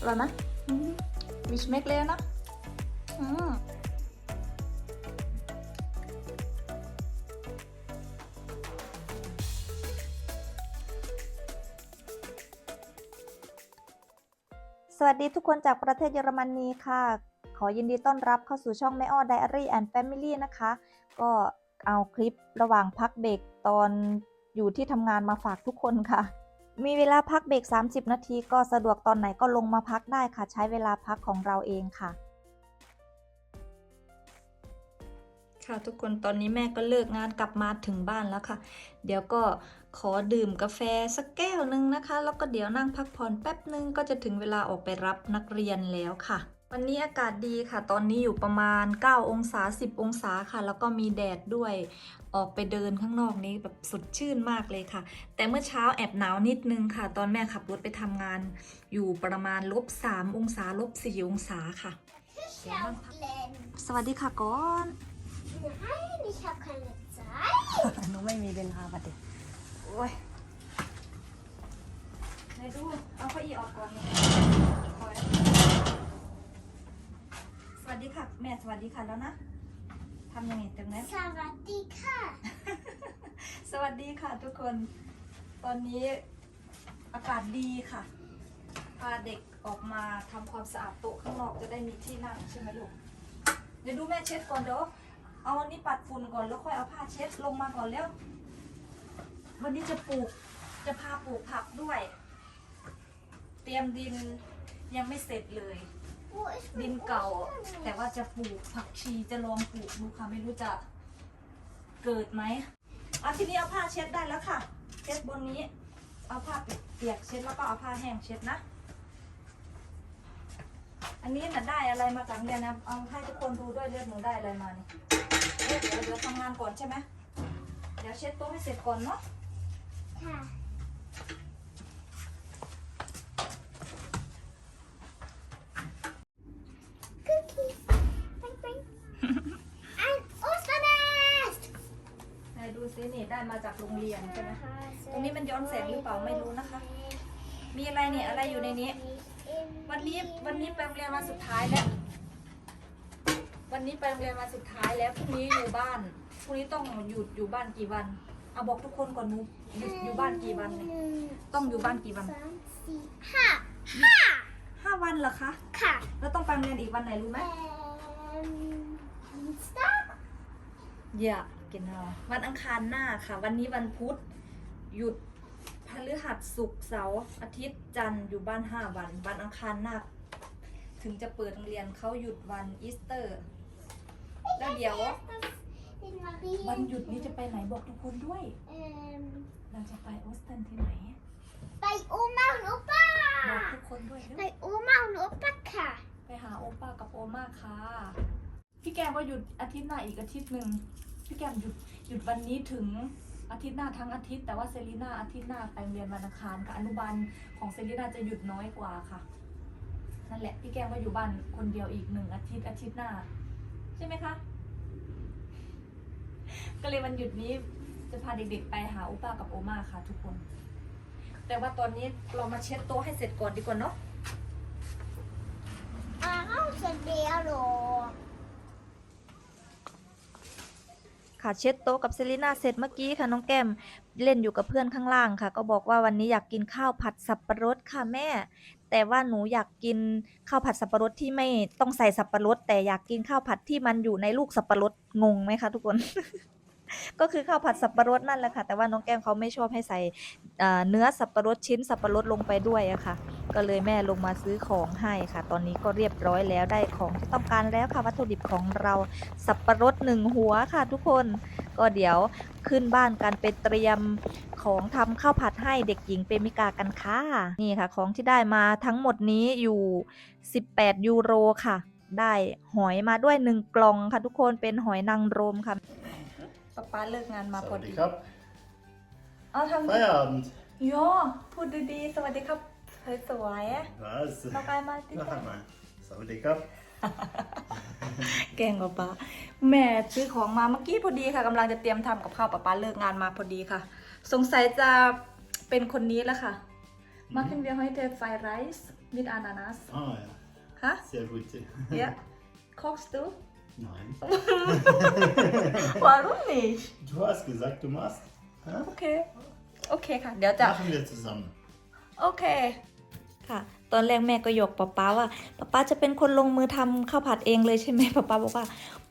อร่อยไหมวิชเมกเลยนะอืมสวัสดีทุกคนจากประเทศเยอรมนีค่ะ ขอยินดีต้อนรับเข้าสู่ช่องแม่อ้อ Diary and Family นะคะ ก็เอาคลิประหว่างพักเบรกตอนอยู่ที่ทำงานมาฝากทุกคนค่ะ มีเวลาพักเบรก 30 นาที ก็สะดวกตอนไหนก็ลงมาพักได้ค่ะ ใช้เวลาพักของเราเองค่ะ ค่ะทุกคนตอนนี้แม่ก็เลิกงานกลับมาถึงบ้านแล้วค่ะ เดี๋ยวก็ขอดื่มกาแฟสักแก้วหนึ่งนะคะ แล้วก็เดี๋ยวนั่งพักผ่อนแป๊บหนึ่งก็จะถึงเวลาออกไปรับนักเรียนแล้วค่ะ วันนี้อากาศดีค่ะ ตอนนี้อยู่ประมาณ 9 องศา 10 องศาค่ะ แล้วก็มีแดดด้วย ออกไปเดินข้างนอกนี้แบบสดชื่นมากเลยค่ะ แต่เมื่อเช้าแอบหนาวนิดนึงค่ะ ตอนแม่ขับรถไปทำงาน อยู่ประมาณลบ 3 องศาลบ 4 องศาค่ะ Schaukeln. สวัสดีค่ะก่อน Nein, ich habe keine Zeit. หนูไม่มีเวลาบัดเด็โอ้ยไหนดู เอาเก้าอี้ออกก่อนนี่พอแล้วส วัสดีค่ะ แม่สวัสดีค่ะแล้วนะทำยังไงตรงนั้น Sawadika. สวัสดีค่ะทุกคน ตอนนี้อากาศดีค่ะ พาเด็กออกมาทำความสะอาดโต๊ะข้างนอกจะได้มีที่นั่งใช่ไหมลูก เดี๋ยวดูแม่เช็ดก่อนเดี๋ยวเอาอันนี้ปัดฝุ่นก่อนแล้วค่อยเอาผ้าเช็ดลงมาก่อนแล้ว วันนี้จะปลูกจะพาปลูกผักด้วย เตรียมดินยังไม่เสร็จเลย Wo ist ดินเก่า แต่ว่าจะปลูกผักชีจะลองปลูกดูค่ะ ไม่รู้จะเกิดไหมเอะทีนี้เอาผ้าเช็ดได้แล้วค่ะ เช็ดบนนี้ เอาผ้าเปียกเช็ดแล้วก็เอาผ้าแห้งเช็ดนะ อันนี้น่ะได้อะไรมาจากเรียนนะเอาให้ทุกคนดูด้วยเลือดหนูได้อะไรมาเนี่ยเดี๋ยวเดี๋ยวทำงานก่อนใช่ไหมเดี๋ยวเช็ดโต๊ะให้เสร็จก่อนเนาะ Ja. Cookies. Bing, bing. Ein Osternest. ไหนดูซินี่ได้ มาจากโรงเรียนใช่ไหมตรงนี้มันย้อนแสงหรือเปล่าไม่รู้นะคะ มีอะไรเนี่ยอะไรอยู่ในนี้ วันนี้วันนี้ไปโรงเรียนวันสุดท้ายแล้ว วันนี้ไปโรงเรียนวันสุดท้ายแล้วพรุ่งนี้อยู่บ้านพรุ่งนี้ต้องหยุดอยู่บ้านกี่วันเอาบอกทุกคนก่อนหนูหยุดอยู่บ้านกี่วันเนี่ยต้องอยู่บ้านกี่วัน Ha. ห้าวันเหรอคะ Ka. แล้วต้องไปโรงเรียนอีกวันไหนรู้ไหม Ähm, Dienstag. อย่ากินเอาวันอังคารหน้าค่ะ วันนี้วันพุธหยุดพฤหัสศุกร์เสาร์อาทิตย์จันทร์อยู่บ้านห้าวัน วันอังคารหน้า ถึงจะเปิดโรงเรียนเขาหยุดวันอีสเตอร์ แล้วเดี๋ยว In Marien. วันหยุดนี้จะไปไหนบอกทุกคนด้วย Ähm, เราจะไปออสตันที่ไหน bei Oma und บอก Opa. ทุกคนด้วยเร็ว Bei Oma und Opa. Ka. ไปหาโอป้ากับโอมาค่ะ พี่แก้มก็หยุดอาทิตย์หน้าอีกอาทิตย์หนึ่ง พี่แก้มหยุดหยุดวันนี้ถึงอาทิตย์หน้าทั้งอาทิตย์แต่ว่าเซรีน่าอาทิตย์หน้าไปเรียนวันอังคารค่ะอนุบาลของเซรีน่าจะหยุดน้อยกว่าค่ะนั่นแหละพี่แก้มก็อยู่บ้านคนเดียวอีกหนึ่งอาทิตย์อาทิตย์หน้า ใช่ไหมคะก็เลยวันหยุดนี้จะพาเด็กๆไปหาโอป้ากับโอมาค่ะ ทุกคน แต่ว่าตอนนี้เรามาเช็ดโต๊ะให้เสร็จก่อนดีกว่าเนาะ Raus in der Rohr. ค่ะเช็ดโต๊ะกับเซรีนาเสร็จเมื่อกี้ค่ะน้องแก้มเล่นอยู่กับเพื่อนข้างล่างค่ะ ก็บอกว่าวันนี้อยากกินข้าวผัดสับปะรดค่ะแม่ แต่ว่าหนูอยากกินข้าวผัดสับปะรดที่ไม่ต้องใส่สับปะรด แต่อยากกินข้าวผัดที่มันอยู่ในลูกสับปะรดงงไหมคะทุกคนก็คือข้าวผัดสับปะรดนั่นแหละค่ะ แต่ว่าน้องแก้มเขาไม่ชอบให้ใส่เอ่อเนื้อสับปะรดชิ้นสับปะรดลงไปด้วยอะค่ะ ก็เลยแม่ลงมาซื้อของให้ค่ะ ตอนนี้ก็เรียบร้อยแล้วได้ของที่ต้องการแล้วค่ะวัตถุดิบของเราสับปะรดหนึ่งหัวค่ะทุกคน ก็เดี๋ยวขึ้นบ้านกันไปเตรียมของทำข้าวผัดให้เด็กหญิงเปมิกากันค่ะนี่ค่ะ ของที่ได้มาทั้งหมดนี้อยู่ 18 ยูโรค่ะ ได้หอยมาด้วยหนึ่งกล่องค่ะทุกคนเป็นหอยนางรมค่ะป๊าป๊าเลิกงานมาพอสวัสดีดีครับ เอาทำ Feierabend. โยพูดดีๆ สวัสดีครับ สวยๆอะ Was? ต่อไปมาติด Noch einmal. Sawadee-krab. แกงป๊าป๊าแม่ซื้อของมาเมื่อกี้พอดีค่ะกำลังจะเตรียมทำกับข้าวป๊าป๊าเลิกงานมาพอดีค่ะ สงสัยจะเป็นคนนี้แล้วค่ะ Machen wir heute Fried Reis mit Ananas Ah ja, ha sehr gut. ja kochst du Nein. warum nicht Du hast gesagt, du machst. Hä? โอเค โอเคค่ะ เดี๋ยวจะ Machen wir zusammen. โอเค ค่ะ ตอนแรกแม่ก็หยกป๊าป๊าว่าป๊าป๊าจะเป็นคนลงมือทำข้าวผัดเองเลยใช่ไหมป๊าป๊าบอกว่า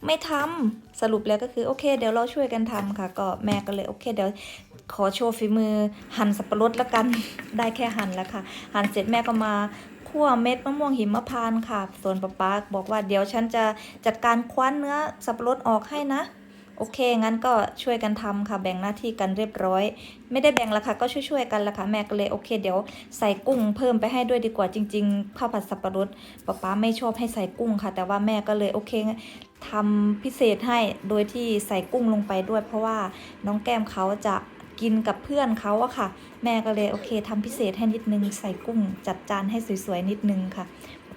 ไม่ทำสรุปแล้วก็คือโอเค เดี๋ยวเราช่วยกันทำค่ะ ก็แม่ก็เลยโอเค เดี๋ยวขอโชว์ฝีมือหั่นสับปะรดแล้วกันได้แค่หั่นแล้วค่ะ หั่นเสร็จแม่ก็มาคั่วเม็ดมะม่วงหิมพานต์ค่ะ ส่วนป๊าป๊าบอกว่าเดี๋ยวฉันจะจัดการคว้านเนื้อสับปะรดออกให้นะ โอเค งั้นก็ช่วยกันทำค่ะ แบ่งหน้าที่กันเรียบร้อย ไม่ได้แบ่งละค่ะ ก็ช่วยๆกันละค่ะ แม่ก็เลยโอเค เดี๋ยวใส่กุ้งเพิ่มไปให้ด้วยดีกว่าจริงๆ ข้าวผัดสับปะรดป๊าป๊าไม่ชอบให้ใส่กุ้งค่ะ แต่ว่าแม่ก็เลยโอเคทำพิเศษให้โดยที่ใส่กุ้งลงไปด้วย เพราะว่าน้องแก้มเขาจะกินกับเพื่อนเขาอะค่ะ แม่ก็เลยโอเคทำพิเศษให้นิดนึง ใส่กุ้งจัดจานให้สวยๆนิดนึงค่ะ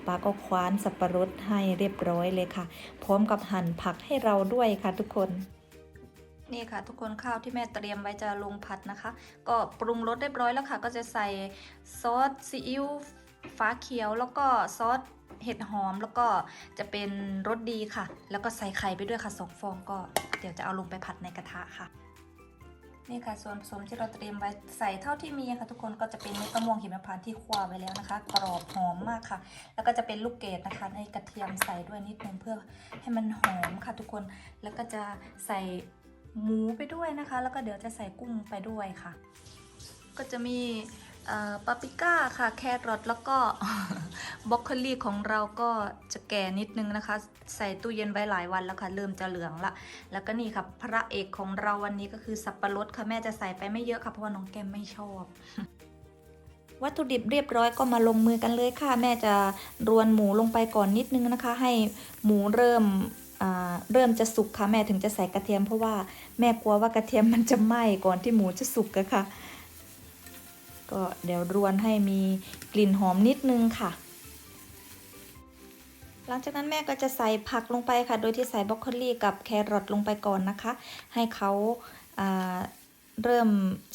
ป๊าก็คว้านสับปะรดให้เรียบร้อยเลยค่ะ พร้อมกับหั่นผักให้เราด้วยค่ะทุกคน นี่ค่ะ ทุกคนข้าวที่แม่เตรียมไว้จะลงผัดนะคะ ก็ปรุงรสเรียบร้อยแล้วค่ะ ก็จะใส่ซอสซีอิ๊วฟ้าเขียวแล้วก็ซอสเห็ดหอมแล้วก็จะเป็นรสดีค่ะ แล้วก็ใส่ไข่ไปด้วยค่ะสองฟองก็เดี๋ยวจะเอาลงไปผัดในกระทะค่ะ นี่ค่ะส่วนผสมที่เราเตรียมไว้ใส่เท่าที่มีค่ะ ทุกคนก็จะเป็นเม็ดมะม่วงหิมพานต์ที่คั่วไว้แล้วนะคะ กรอบหอมมากค่ะ แล้วก็จะเป็นลูกเกดนะคะในกระเทียมใส่ด้วยนิดนึงเพื่อให้มันหอมค่ะทุกคนแล้วก็จะใส่หมูไปด้วยนะคะ แล้วก็เดี๋ยวจะใส่กุ้งไปด้วยค่ะ ก็จะมี ปาปริก้าค่ะแครอทแล้วก็บรอกโคลีของเราก็จะแก่นิดนึงนะคะ ใส่ตู้เย็นไว้หลายวันแล้วค่ะเริ่มจะเหลืองละ แล้วก็นี่ค่ะพระเอกของเราวันนี้ก็คือสับปะรดค่ะแม่จะใส่ไปไม่เยอะค่ะเพราะว่าน้องแก้มไม่ชอบวัตถุดิบเรียบร้อยก็มาลงมือกันเลยค่ะ แม่จะรวนหมูลงไปก่อนนิดนึงนะคะ ให้หมูเริ่มเริ่มจะสุกค่ะแม่ถึงจะใส่กระเทียมเพราะว่าแม่กลัวว่ากระเทียมมันจะไหม้ก่อนที่หมูจะสุกอะค่ะ ก็เดี๋ยวรวนให้มีกลิ่นหอมนิดนึงค่ะ หลังจากนั้นแม่ก็จะใส่ผักลงไปค่ะ โดยที่ใส่บรอกโคลีกับแครอทลงไปก่อนนะคะ ให้เขาอ่าเริ่ม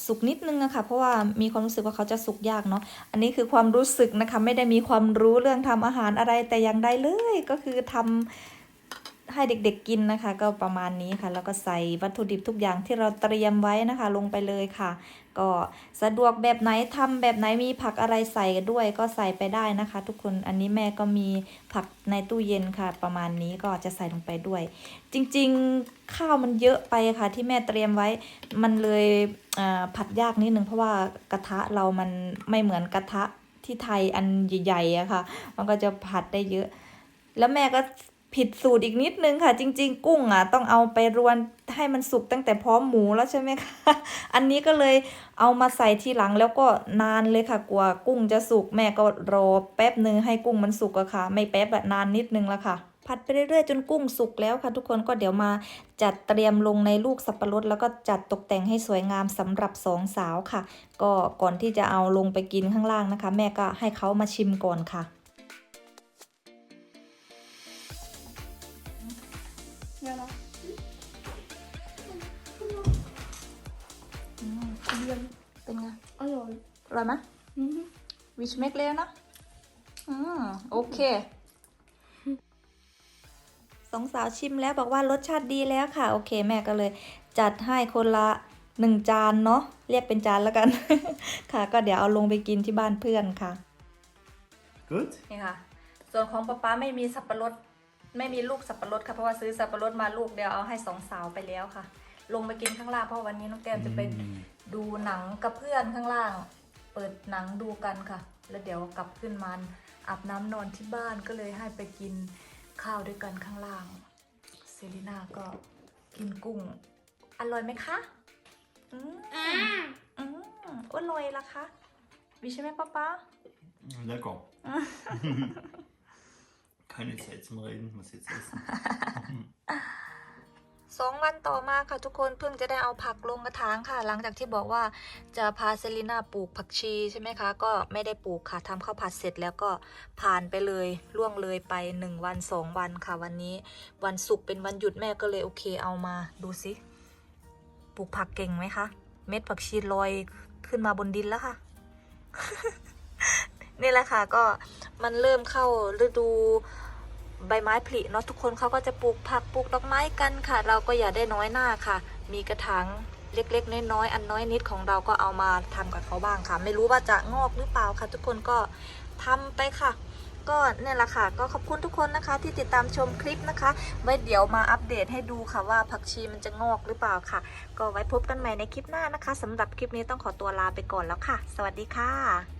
สุกนิดนึงอะค่ะเพราะว่ามีความรู้สึกว่าเขาจะสุกยากเนาะอันนี้คือความรู้สึกนะคะ ไม่ได้มีความรู้เรื่องทำอาหารอะไรแต่อย่างใดเลย ก็คือทำ ให้เด็กๆกินนะคะ ก็ประมาณนี้ค่ะ แล้วก็ใส่วัตถุดิบทุกอย่างที่เราเตรียมไว้นะคะ ลงไปเลยค่ะ ก็สะดวกแบบไหนทำแบบไหนมีผักอะไรใส่ด้วย ก็ใส่ไปได้นะคะ ทุกคนอันนี้แม่ก็มีผักในตู้เย็นค่ะ ประมาณนี้ก็จะใส่ลงไปด้วย จริงๆข้าวมันเยอะไปค่ะ ที่แม่เตรียมไว้มันเลยผัดยากนิดนึงเพราะว่ากระทะเรามันไม่เหมือนกระทะที่ไทยอันใหญ่ๆอะค่ะ มันก็จะผัดได้เยอะ แล้วแม่ก็ ผิดสูตรอีกนิดนึงค่ะ จริง ๆ กุ้งอะต้องเอาไปรวนให้มันสุกตั้งแต่พร้อมหมูแล้วใช่ไหมคะ อันนี้ก็เลยเอามาใส่ทีหลังแล้วก็นานเลยค่ะกว่ากุ้งจะสุกแม่ก็รอแป๊บนึงให้กุ้งมันสุกอะค่ะ ไม่แป๊บแบบนานนิดนึงละค่ะ ผัดไปเรื่อยๆจนกุ้งสุกแล้วค่ะ ทุกคนก็เดี๋ยวมาจัดเตรียมลงในลูกสับปะรดแล้วก็จัดตกแต่งให้สวยงามสำหรับสองสาวค่ะ ก็ก่อนที่จะเอาลงไปกินข้างล่างนะคะ แม่ก็ให้เขามาชิมก่อนค่ะ Ja, da. อืมเป็นไง Alright. อร่อยไหม Mhm. วิชเมกเลยนะอืมโอเคสองสาวชิมแล้วบอกว่ารสชาติดีแล้วค่ะ โอเคแม่ก็เลย จัดให้คนละหนึ่งจานเนาะเรียกเป็นจานแล้วกัน ค่ะ ก็เดี๋ยวเอาลงไปกินที่บ้านเพื่อนค่ะ Gut. นี่ค่ะ ส่วนของป๊าป๊าไม่มีสับปะรด ไม่มีลูกสับปะรดค่ะเพราะว่าซื้อสับปะรดมาลูกเดียวเอาให้สองสาวไปแล้วค่ะ ลงไปกินข้างล่างเพราะวันนี้น้องแก้มจะไป Mm. ดูหนังกับเพื่อนข้างล่าง เปิดหนังดูกันค่ะ แล้วเดี๋ยวกลับขึ้นมาอาบน้ำนอนที่บ้านก็เลยให้ไปกินข้าวด้วยกันข้างล่างเซรีนาก็กินกุ้ง อร่อยไหมคะอืม Ah. อืมอร่อยละคะวิใช่ไหมป๊าป๊า Lecker. Keine Zeit zum Reden, muss jetzt essen. สองวันต่อมาค่ะทุกคนเพิ่งจะได้เอาผักลงกระถางค่ะ หลังจากที่บอกว่าจะพาเซรีนาปลูกผักชีใช่ไหมคะ ก็ไม่ได้ปลูกค่ะทำข้าวผัดเสร็จแล้วก็ผ่านไปเลยล่วงเลยไปหนึ่งวันสองวันค่ะ วันนี้วันศุกร์เป็นวันหยุดแม่ก็เลยโอเคเอามาดูสิปลูกผักเก่งไหมคะ เม็ดผักชีลอยขึ้นมาบนดินแล้วค่ะ นี่แหละค่ะก็มันเริ่มเข้าฤดู ใบไม้ผลิเนาะทุกคนเขาก็จะปลูกผักปลูกดอกไม้กันค่ะ เราก็อย่าได้น้อยหน้าค่ะ มีกระถางเล็กๆ น้อยๆอันน้อยนิดของเราก็เอามาทำกับเขาบ้างค่ะ ไม่รู้ว่าจะงอกหรือเปล่าค่ะ ทุกคนก็ทำไปค่ะ ก็เนี่ยแหละค่ะ ก็ขอบคุณทุกคนนะคะ ที่ติดตามชมคลิปนะคะ ไว้เดี๋ยวมาอัปเดตให้ดูค่ะว่าผักชีมันจะงอกหรือเปล่าค่ะ ก็ไว้พบกันใหม่ในคลิปหน้านะคะสำหรับคลิปนี้ต้องขอตัวลาไปก่อนแล้วค่ะ สวัสดีค่ะ